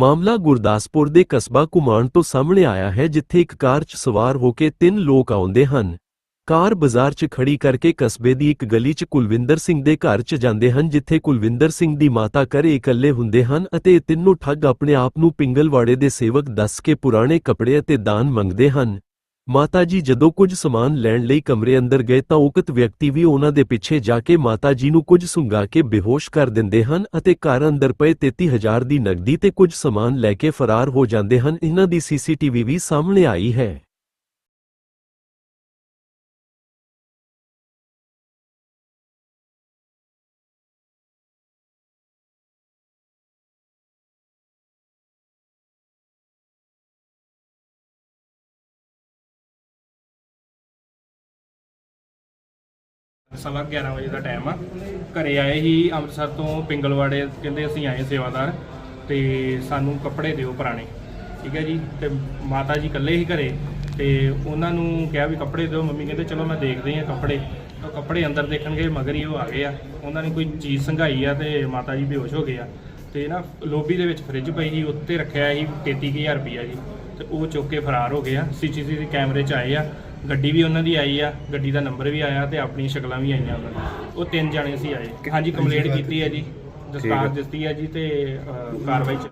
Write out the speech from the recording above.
ਮਾਮਲਾ ਗੁਰਦਾਸਪੁਰ ਦੇ ਕਸਬਾ ਕੁਮਾਨ ਤੋਂ ਸਾਹਮਣੇ ਆਇਆ ਹੈ, ਜਿੱਥੇ ਇੱਕ ਕਾਰ 'ਚ ਸਵਾਰ ਹੋ ਕੇ ਤਿੰਨ ਲੋਕ ਆਉਂਦੇ ਹਨ। ਕਾਰ ਬਾਜ਼ਾਰ 'ਚ ਖੜੀ ਕਰਕੇ ਕਸਬੇ ਦੀ ਇੱਕ ਗਲੀ 'ਚ ਕੁਲਵਿੰਦਰ ਸਿੰਘ ਦੇ ਘਰ 'ਚ ਜਾਂਦੇ ਹਨ, ਜਿੱਥੇ ਕੁਲਵਿੰਦਰ ਸਿੰਘ ਦੀ ਮਾਤਾ ਘਰੇ ਇਕੱਲੇ ਹੁੰਦੇ ਹਨ ਅਤੇ ਤਿੰਨੋਂ ਠੱਗ ਆਪਣੇ ਆਪ ਨੂੰ ਪਿੰਗਲਵਾੜੇ ਦੇ ਸੇਵਕ ਦੱਸ ਕੇ ਪੁਰਾਣੇ ਕੱਪੜੇ ਅਤੇ ਦਾਨ ਮੰਗਦੇ ਹਨ। ਮਾਤਾ ਜੀ ਜਦੋਂ ਕੁਝ ਸਮਾਨ ਲੈਣ ਲਈ ਕਮਰੇ ਅੰਦਰ ਗਏ ਤਾਂ ਉਕਤ ਵਿਅਕਤੀ ਵੀ ਉਹਨਾਂ ਦੇ ਪਿੱਛੇ ਜਾ ਕੇ ਮਾਤਾ ਜੀ ਨੂੰ ਕੁਝ ਸੁੰਘਾ ਕੇ ਬੇਹੋਸ਼ ਕਰ ਦਿੰਦੇ ਹਨ ਅਤੇ ਘਰ ਅੰਦਰ ਪਏ 33000 ਦੀ ਨਕਦੀ ਤੇ ਕੁਝ ਸਮਾਨ ਲੈ ਕੇ ਫਰਾਰ ਹੋ ਜਾਂਦੇ ਹਨ। ਇਹਨਾਂ ਦੀ ਸੀਸੀਟੀਵੀ ਵੀ ਸਾਹਮਣੇ ਆਈ ਹੈ। ਸਵਾ 11 ਵਜੇ ਦਾ ਟਾਈਮ ਆ। ਘਰੇ ਆਏ ਸੀ ਅੰਮ੍ਰਿਤਸਰ ਤੋਂ ਪਿੰਗਲਵਾੜੇ ਕਹਿੰਦੇ ਅਸੀਂ ਆਏ ਸੇਵਾਦਾਰ ਤੇ ਸਾਨੂੰ ਕੱਪੜੇ ਦਿਓ ਪੁਰਾਣੇ, ਠੀਕ ਹੈ ਜੀ? ਤੇ ਮਾਤਾ ਜੀ ਇਕੱਲੇ ਹੀ ਘਰੇ ਤੇ ਉਹਨਾਂ ਨੂੰ ਕਿਹਾ ਵੀ ਕੱਪੜੇ ਦਿਓ। ਮੰਮੀ ਕਹਿੰਦੇ, ਚਲੋ ਮੈਂ ਦੇਖਦੇ ਆ ਕੱਪੜੇ। ਤਾਂ ਕੱਪੜੇ ਅੰਦਰ ਦੇਖਣਗੇ, ਮਗਰ ਹੀ ਉਹ ਆ ਗਏ ਆ। ਉਹਨਾਂ ਨੇ ਕੋਈ ਚੀਜ਼ ਸੰਘਾਈ ਆ ਤੇ ਮਾਤਾ ਜੀ ਬੇਹੋਸ਼ ਹੋ ਗਏ ਆ। ਤੇ ਨਾ ਲੋਬੀ ਦੇ ਵਿੱਚ ਫ੍ਰਿਜ ਪਈ ਸੀ, ਉੱਤੇ ਰੱਖਿਆ ਸੀ 33000 ਰੁਪਈਆ ਜੀ। ਤੇ ਉਹ ਚੁੱਕ ਕੇ ਫਰਾਰ ਹੋ ਗਏ ਆ। ਸੀਸੀਟੀਵੀ ਕੈਮਰੇ 'ਚ ਆਏ ਆ। ਗੱਡੀ ਵੀ ਉਹਨਾਂ ਦੀ ਆਈ ਆ ਗੱਡੀ ਦਾ ਨੰਬਰ ਵੀ ਆਇਆ ਤੇ ਆਪਣੀਆਂ ਸ਼ਕਲਾਂ ਵੀ ਆਈਆਂ ਉਹਨਾਂ ਦੀਆਂ। ਉਹ ਤਿੰਨ ਜਾਣੇ ਸੀ ਆਏ। ਹਾਂਜੀ ਕੰਪਲੇਂਟ ਕੀਤੀ ਹੈ ਜੀ ਦਸਤਾਰ ਦਿੱਤੀ ਹੈ ਜੀ ਤੇ ਅ, ਕਾਰਵਾਈ ਚ